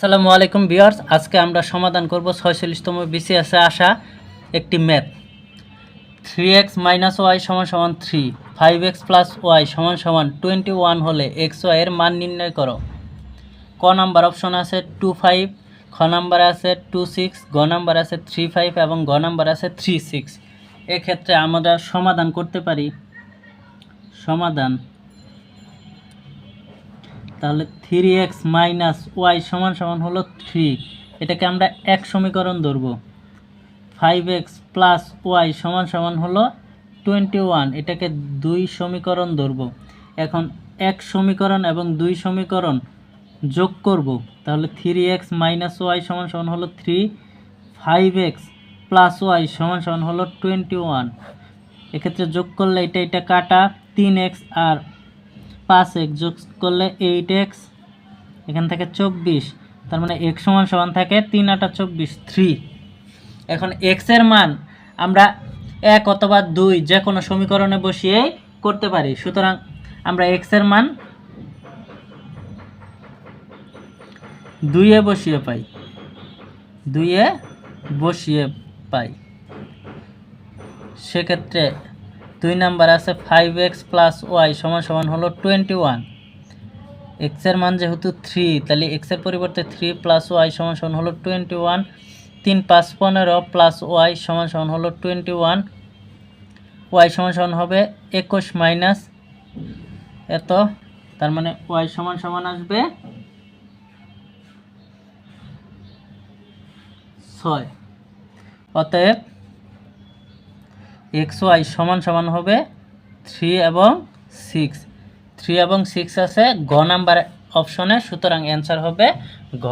আসসালামু আলাইকুম বিয়ার্স আজকে আমরা সমাধান করব ছয়চল্লিশতম বিসিএসে আসা একটি math. Three x minus y সমান সমান three five x plus y সমান সমান টোয়েন্টি ওয়ান হলে এক্স ওয়াই এর মান নির্ণয় করো। ক নাম্বার অপশন আছে টু ফাইভ খ নাম্বার আছে টু সিক্স গ নাম্বার আছে থ্রি ফাইভ এবং গ নাম্বার আছে থ্রি সিক্স এক্ষেত্রে আমরা সমাধান করতে পারি। সমাধান। তাহলে থ্রি এক্স মাইনাস ওয়াই সমান সমান হলো থ্রি এটাকে আমরা এক সমীকরণ ধরবো। ফাইভ এক্স প্লাস ওয়াই সমান সমান হলো টোয়েন্টি ওয়ান এটাকে দুই সমীকরণ ধরবো। এখন এক সমীকরণ এবং দুই সমীকরণ যোগ করব। তাহলে থ্রি এক্স মাইনাস ওয়াই সমান সমান হলো three five x plus y সমান সমান হলো টোয়েন্টি ওয়ান এক্ষেত্রে যোগ করলে এটা এটা কাটা। তিন এক্স আর পাঁচ এক্স যোগ করলে এইট এক্স এখান থেকে চব্বিশ, তার মানে এক্স সমান সমান থাকে তিন আটা চব্বিশ থ্রি এখন এক্সের মান আমরা এক অথবা দুই যে কোনো সমীকরণে বসিয়ে করতে পারি। সুতরাং আমরা এক্সের মান দুইয়ে বসিয়ে পাই। দুইয়ে বসিয়ে পাই। সেক্ষেত্রে দুই নাম্বার আছে ফাইভ এক্স প্লাস ওয়াই সমান সমান হলো টোয়েন্টি ওয়ান এক্সের মান যেহেতু থ্রি তাহলে এক্সের পরিবর্তে থ্রি প্লাস ওয়াই সমান সমান হলো টোয়েন্টি ওয়ান তিন পাঁচ পনেরো প্লাস ওয়াই সমান সমান হলো টোয়েন্টি ওয়ান ওয়াই সমান সমান হবে একুশ মাইনাস এত, তার মানে ওয়াই সমান সমান আসবে ছয়। অতএব এক্স ওয়াই সমান সমান হবে থ্রি এবং সিক্স থ্রি এবং সিক্স আছে, গ নাম্বার অপশনে সুতরাং অ্যান্সার হবে ঘ।